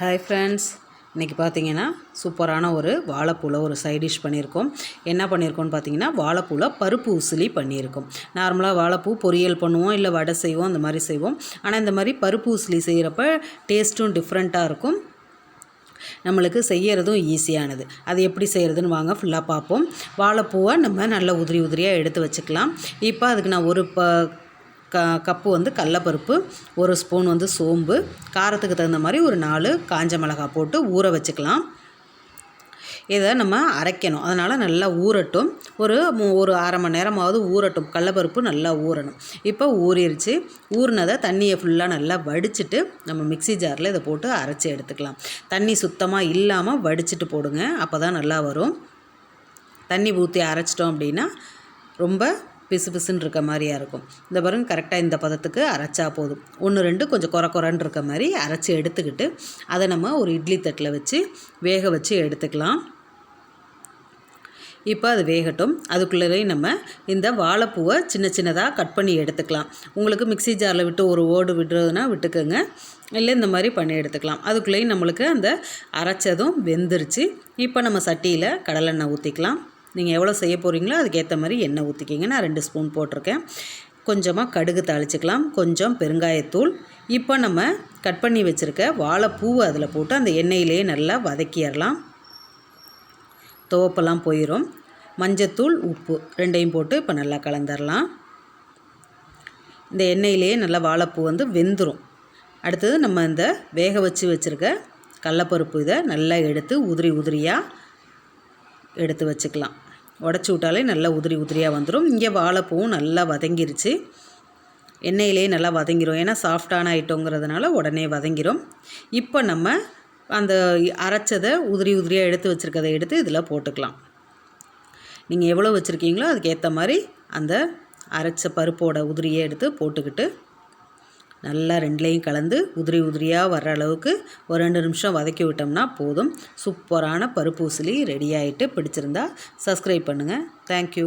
Hi friends இன்றைக்கி பார்த்தீங்கன்னா சூப்பரான ஒரு வாழைப்பூவில் ஒரு சைட் டிஷ் பண்ணியிருக்கோம். என்ன பண்ணியிருக்கோம்னு பார்த்தீங்கன்னா வாழைப்பூவில் பருப்பு உசிலி பண்ணியிருக்கோம். நார்மலாக வாழைப்பூ பொரியல் பண்ணுவோம் இல்லை வடை செய்வோம் அந்த மாதிரி செய்வோம். ஆனால் இந்த மாதிரி பருப்பு உசிலி செய்கிறப்ப டேஸ்ட்டும் டிஃப்ரெண்ட்டாக இருக்கும். நம்மளுக்கு செய்யறதும் ஈஸியானது அது எப்படி செய்கிறதுன்னு வாங்க ஃபுல்லாக பார்ப்போம். வாழைப்பூவை நம்ம நல்லா உதிரி உதிரியாக எடுத்து வச்சுக்கலாம். இப்போ அதுக்கு நான் ஒரு ப க கப்பு வந்து கடலப்பருப்பு ஒரு ஸ்பூன் வந்து சோம்பு காரத்துக்கு தகுந்த மாதிரி ஒரு நாலு காஞ்ச மிளகாய் போட்டு ஊற வச்சுக்கலாம். இதை நம்ம அரைக்கணும். அதனால் நல்லா ஊறட்டும். ஒரு மூ- ஒரு அரை மணி நேரமாவது ஊறட்டும். கடலப்பருப்பு நல்லா ஊறணும். இப்போ ஊறிடுச்சு ஊறினதை தண்ணியை ஃபுல்லாக நல்லா வடிச்சிட்டு நம்ம மிக்ஸி ஜாரில் இதை போட்டு அரைச்சி எடுத்துக்கலாம். தண்ணி சுத்தமாக இல்லாமல் வடிச்சிட்டு போடுங்க. அப்போ தான் நல்லா வரும். தண்ணி ஊற்றி அரைச்சிட்டோம் அப்படின்னா ரொம்ப பிசு பிசுன்னு இருக்க மாதிரியா இருக்கும். இந்த பாருங்க கரெக்டாக இந்த பதத்துக்கு அரைச்சா போதும். ஒன்று ரெண்டு கொஞ்சம் குறை குறைன்னு இருக்க மாதிரி அரைச்சி எடுத்துக்கிட்டு அதை நம்ம ஒரு இட்லி தட்டில் வச்சு வேக வச்சு எடுத்துக்கலாம். இப்போ அது வேகட்டும். அதுக்குள்ளேயே நம்ம இந்த வாழைப்பூவை சின்ன சின்னதாக கட் பண்ணி எடுத்துக்கலாம். உங்களுக்கு மிக்ஸி ஜாரில் விட்டு ஒரு ஓடு விடுறதுனா விட்டுக்கோங்க. இல்லை இந்த மாதிரி பண்ணி எடுத்துக்கலாம். அதுக்குள்ளேயும் நம்மளுக்கு அந்த அரைச்சதும் வெந்துருச்சு. இப்போ நம்ம சட்டியில் கடலெண்ணெய் ஊற்றிக்கலாம் நீங்கள் எவ்வளோ செய்ய போகிறீங்களோ அதுக்கேற்ற மாதிரி எண்ணெய் ஊற்றிக்கிங்க நான் ரெண்டு ஸ்பூன் போட்டிருக்கேன். கொஞ்சமாக கடுகு தாளிச்சிக்கலாம். கொஞ்சம் பெருங்காயத்தூள். இப்போ நம்ம கட் பண்ணி வச்சுருக்க வாழைப்பூவை அதில் போட்டு அந்த எண்ணெயிலேயே நல்லா வதக்கிடலாம். துவப்பெல்லாம் போயிடும் மஞ்சத்தூள் உப்பு. ரெண்டையும் போட்டு இப்போ நல்லா கலந்துடலாம் இந்த எண்ணெயிலேயே நல்லா வாழைப்பூ வந்து வெந்துடும் அடுத்தது நம்ம இந்த வேக வச்சு வச்சுருக்க கடலப்பருப்பு இதை நல்லா எடுத்து உதிரி உதிரியாக எடுத்து வச்சுக்கலாம். உடச்சி விட்டாலே நல்லா உதிரி உதிரியாக வந்துடும் இங்கே வாழைப்பூவும் நல்லா வதங்கிருச்சு. எண்ணெயிலே நல்லா வதங்கிரும். ஏன்னா சாஃப்டான ஐட்டங்கிறதுனால உடனே வதங்கிரும். இப்போ நம்ம அந்த அரைச்சதை உதிரி உதிரியாக எடுத்து வச்சுருக்கதை எடுத்து இதில் போட்டுக்கலாம். நீங்கள் எவ்வளோ வச்சுருக்கீங்களோ அதுக்கேற்ற மாதிரி அந்த அரைச்ச பருப்போட உதிரியை எடுத்து போட்டுக்கிட்டு நல்லா ரெண்டுலேயும் கலந்து உதிரி உதிரியாக வர்ற அளவுக்கு ஒரு ரெண்டு நிமிஷம் வதக்கி விட்டோம்னா போதும். சூப்பரான பருப்பு உசிலி ரெடி ஆகிட்டு பிடிச்சிருந்தா சப்ஸ்கிரைப் பண்ணுங்கள் தேங்க்யூ